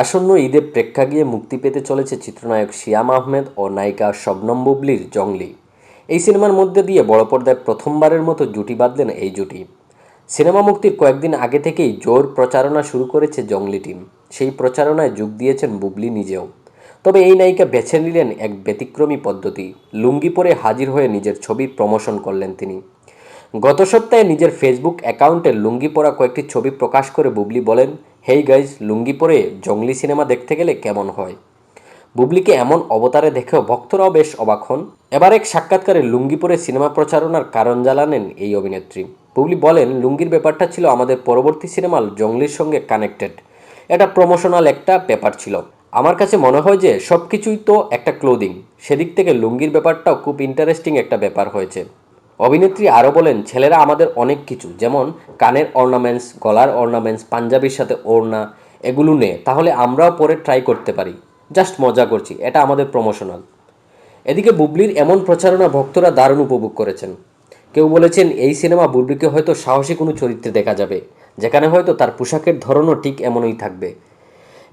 আসন্ন ঈদে প্রেক্ষাগৃহে মুক্তি পেতে চলেছে চিত্রনায়ক শিয়াম আহমেদ ও নায়িকা শবনম বুবলির জংলি এই সিনেমার মধ্যে দিয়ে বড় পর্দায় প্রথমবারের মতো জুটি বাঁধলেন এই জুটি। সিনেমা মুক্তির কয়েকদিন আগে থেকেই জোর প্রচারণা শুরু করেছে জংলি টিম। সেই প্রচারণায় যোগ দিয়েছেন বুবলি নিজেও। তবে এই নায়িকা বেছে নিলেন এক ব্যতিক্রমী পদ্ধতি। লুঙ্গি পরে হাজির হয়ে নিজের ছবির প্রমোশন করলেন তিনি। গত সপ্তাহে নিজের ফেসবুক অ্যাকাউন্টে লুঙ্গি পরা কয়েকটি ছবি প্রকাশ করে বুবলি বলেন, হেই গাইজ, লুঙ্গি পরে জঙ্গলি সিনেমা দেখতে গেলে কেমন হয়? বুবলিকে এমন অবতারে দেখেও ভক্তরাও বেশ অবাক হন। এবার এক সাক্ষাৎকারে লুঙ্গি পরে সিনেমা প্রচারণার কারণ জানালেন এই অভিনেত্রী। বুবলি বলেন, লুঙ্গির ব্যাপারটা ছিল আমাদের পরবর্তী সিনেমা জঙ্গলির সঙ্গে কানেক্টেড এটা প্রমোশনাল একটা ব্যাপার ছিল। আমার কাছে মনে হয় যে সব কিছুই তো একটা ক্লোদিং সেদিক থেকে লুঙ্গির ব্যাপারটাও খুব ইন্টারেস্টিং একটা ব্যাপার হয়েছে। অভিনেত্রী আরও বলেন, ছেলেরা আমাদের অনেক কিছু, যেমন কানের অর্নামেন্টস, গলার অর্নামেন্টস, পাঞ্জাবির সাথে ওড়না, এগুলো নেয় তাহলে আমরাও পরে ট্রাই করতে পারি। জাস্ট মজা করছি, এটা আমাদের প্রমোশনাল এদিকে বুবলির এমন প্রচারণা ভক্তরা দারুণ উপভোগ করেছেন। কেউ বলেছেন, এই সিনেমা বুবলিকে হয়তো সাহসী কোনো চরিত্রে দেখা যাবে, যেখানে হয়তো তার পোশাকের ধরনও ঠিক এমনই থাকবে।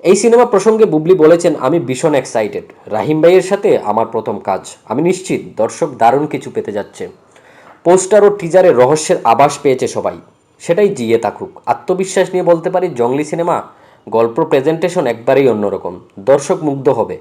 এই সিনেমা প্রসঙ্গে বুবলি বলেছেন, আমি ভীষণ এক্সাইটেড রাহিম ভাইয়ের সাথে আমার প্রথম কাজ। আমি নিশ্চিত দর্শক দারুণ কিছু পেতে যাচ্ছে। পোস্টার ও টিজারে রহস্যের আভাস পেয়েছে সবাই। সেটাই জিয়ে থাকুক। আত্মবিশ্বাস নিয়ে বলতে পারি জংলি সিনেমা, গল্প প্রেজেন্টেশন একবারেই অন্যরকম। দর্শক মুগ্ধ হবে।